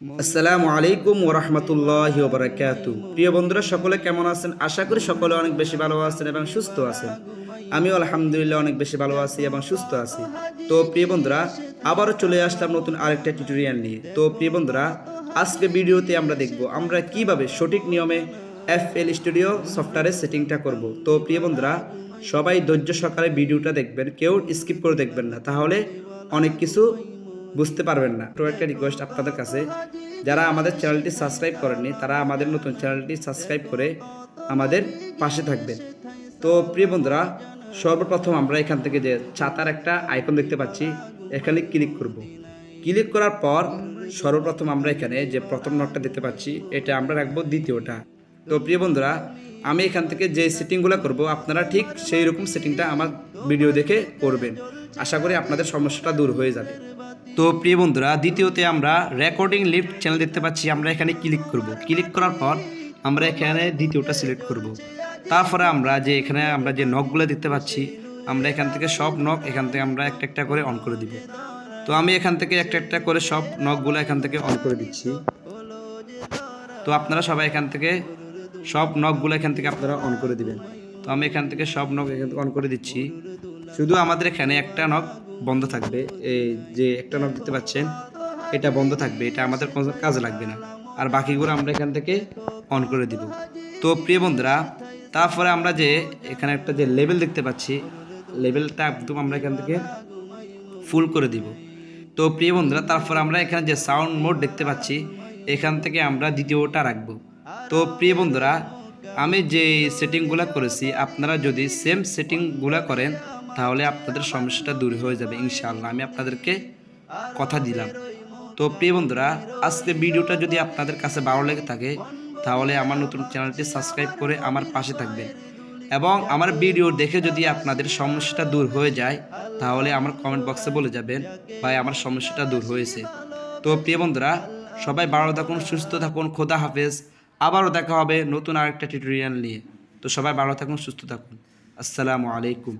আসসালামু আলাইকুম ওরহমতুল্লাহ ওবরাকাতু প্রিয় বন্ধুরা, সকলে কেমন আছেন? আশা করি সকলে অনেক বেশি ভালো আছেন এবং সুস্থ আছেন। আমিও আলহামদুলিল্লাহ অনেক বেশি ভালো আছি এবং সুস্থ আছি। তো প্রিয় বন্ধুরা, আবারও চলে আসলাম নতুন আরেকটা টিউটোরিয়াল নিয়ে। তো প্রিয় বন্ধুরা, আজকে ভিডিওতে আমরা দেখব আমরা কীভাবে সঠিক নিয়মে এফ এল স্টুডিও সফটওয়্যারের সেটিংটা করব। তো প্রিয় বন্ধুরা, সবাই ধৈর্য সকালে ভিডিওটা দেখবেন, কেউ স্কিপ করে দেখবেন না। তাহলে অনেক কিছু বুঝতে পারবেন না। তো একটা রিকোয়েস্ট আপনাদের কাছে, যারা আমাদের চ্যানেলটি সাবস্ক্রাইব করেননি, তারা আমাদের নতুন চ্যানেলটি সাবস্ক্রাইব করে আমাদের পাশে থাকবেন। তো প্রিয় বন্ধুরা, সর্বপ্রথম আমরা এখান থেকে যে ছাতার একটা আইকন দেখতে পাচ্ছি, এখানে ক্লিক করব। ক্লিক করার পর সর্বপ্রথম আমরা এখানে যে প্রথম নটটা দেখতে পাচ্ছি, এটা আমরা রাখব দ্বিতীয়টা। তো প্রিয় বন্ধুরা, আমি এখান থেকে যে সেটিংগুলো করব, আপনারা ঠিক সেই রকম সেটিংটা আমার ভিডিও দেখে করবেন। আশা করি আপনাদের সমস্যাটা দূর হয়ে যাবে। তো প্রিয় বন্ধুরা, দ্বিতীয়তে আমরা রেকর্ডিং লিফট চ্যানেল দেখতে পাচ্ছি। আমরা এখানে ক্লিক করব। ক্লিক করার পর আমরা এখানে দ্বিতীয়টা সিলেক্ট করব। তারপরে আমরা যে এখানে আমরা যে নখগুলো দেখতে পাচ্ছি, আমরা এখান থেকে সব নখ এখান থেকে আমরা একটা একটা করে অন করে দিব। তো আমি এখান থেকে একটা একটা করে সব নখগুলো এখান থেকে অন করে দিচ্ছি। তো আপনারা সবাই এখান থেকে সব নখগুলো এখান থেকে আপনারা অন করে দিবেন। তো আমি এখান থেকে সব নখ এখান থেকে অন করে দিচ্ছি। শুধু আমাদের এখানে একটা নখ বন্ধ থাকবে। এই যে একটা নখ দেখতে পাচ্ছেন, এটা বন্ধ থাকবে। এটা আমাদের কোনো কাজে লাগবে না। আর বাকিগুলো আমরা এখান থেকে অন করে দিব। তো প্রিয় বন্ধুরা, তারপরে আমরা যে এখানে একটা যে লেভেল দেখতে পাচ্ছি লেভেলটা একদম আমরা এখান থেকে ফুল করে দিব। তো প্রিয় বন্ধুরা, তারপর আমরা এখানে যে সাউন্ড মোড দেখতে পাচ্ছি, এখান থেকে আমরা দ্বিতীয়টা রাখব। তো প্রিয় বন্ধুরা, আমি যে সেটিংগুলো করেছি, আপনারা যদি সেম সেটিংগুলো করেন তাহলে আপনাদের সমস্যাটা দূর হয়ে যাবে, ইনশাআল্লাহ। আমি আপনাদেরকে কথা দিলাম। তো প্রিয় বন্ধুরা, আজকে ভিডিওটা যদি আপনাদের কাছে ভালো লেগে থাকে, তাহলে আমার নতুন চ্যানেলটি সাবস্ক্রাইব করে আমার পাশে থাকবেন। এবং আমার ভিডিও দেখে যদি আপনাদের সমস্যাটা দূর হয়ে যায়, তাহলে আমার কমেন্ট বক্সে বলে যাবেন, ভাই, আমার সমস্যাটা দূর হয়েছে। তো প্রিয় বন্ধুরা, সবাই ভালো থাকুন, সুস্থ থাকুন, খোদা হাফেজ। আবারও দেখা হবে নতুন আরেকটা টিউটোরিয়াল নিয়ে। তো সবাই ভালো থাকুন, সুস্থ থাকুন। আসসালামু আলাইকুম।